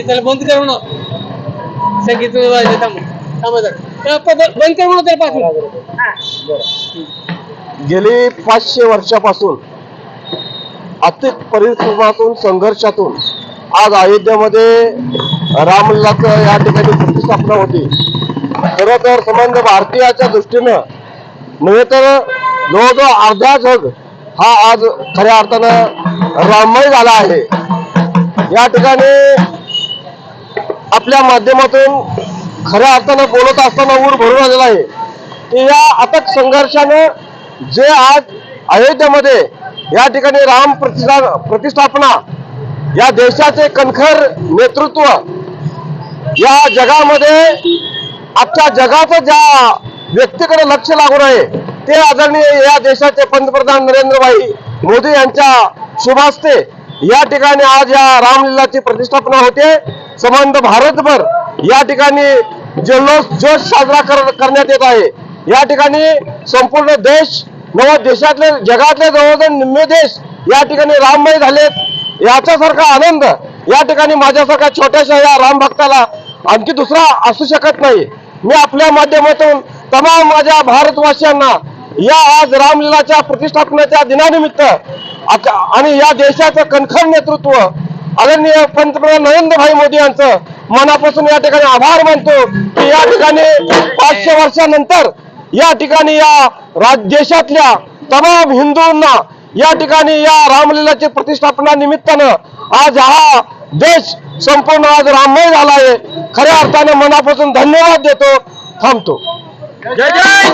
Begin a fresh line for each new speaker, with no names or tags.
त्याला बंद करू ना संगीत बंद करू त्याला
गेली पाचशे वर्षापासून आर्थिक परिश्रमातून संघर्षातून आज अयोध्येमध्ये रामलल्लाचं या ठिकाणी प्रतिष्ठापना होती. खरं तर संबंध भारतीयाच्या दृष्टीनं नव्हे तर जवळजवळ अर्धा जग हा आज खऱ्या अर्थानं राममय झाला आहे. या ठिकाणी आपल्या माध्यमातून खऱ्या अर्थानं बोलत असताना ऊर भरून आलेला आहे. की या अथक संघर्षानं जे आज अयोध्येमध्ये या ठिकाणी राम प्रतिष्ठा प्रतिष्ठापना या देशाचे कणखर नेतृत्व या जगामध्ये आजच्या जगाचं ज्या व्यक्तीकडे लक्ष लागून आहे ते आदरणीय या देशाचे पंतप्रधान नरेंद्रभाई मोदी यांच्या शुभास्ते या ठिकाणी आज या रामलीलाची प्रतिष्ठापना होते. संबंध भारतभर या ठिकाणी जल्लोष जोश साजरा कर- करण्यात येत आहे. या ठिकाणी संपूर्ण देश नव देशातले जगातले जवळजवळ निम्मे देश या ठिकाणी राममय झालेत. याच्यासारखा आनंद या ठिकाणी माझ्यासारख्या छोट्याशा या राम भक्ताला आणखी दुसरा असू शकत नाही. मी आपल्या माध्यमातून तमाम माझ्या भारतवासियांना या आज रामलीलाच्या प्रतिष्ठापनाच्या दिनानिमित्त आणि या देशाचं कणखर नेतृत्व आदरणीय पंतप्रधान नरेंद्रभाई मोदी यांचं मनापासून या ठिकाणी आभार मानतो की या ठिकाणी पाचशे वर्षानंतर या ठिकाणी या राज देशातल्या तमाम हिंदूंना या ठिकाणी या रामलीलाची प्रतिष्ठापना निमित्तानं आज हा देश संपूर्ण आज राममय झाला आहे. खऱ्या अर्थाने मनापासून धन्यवाद देतो. थांबतो. জয় জয়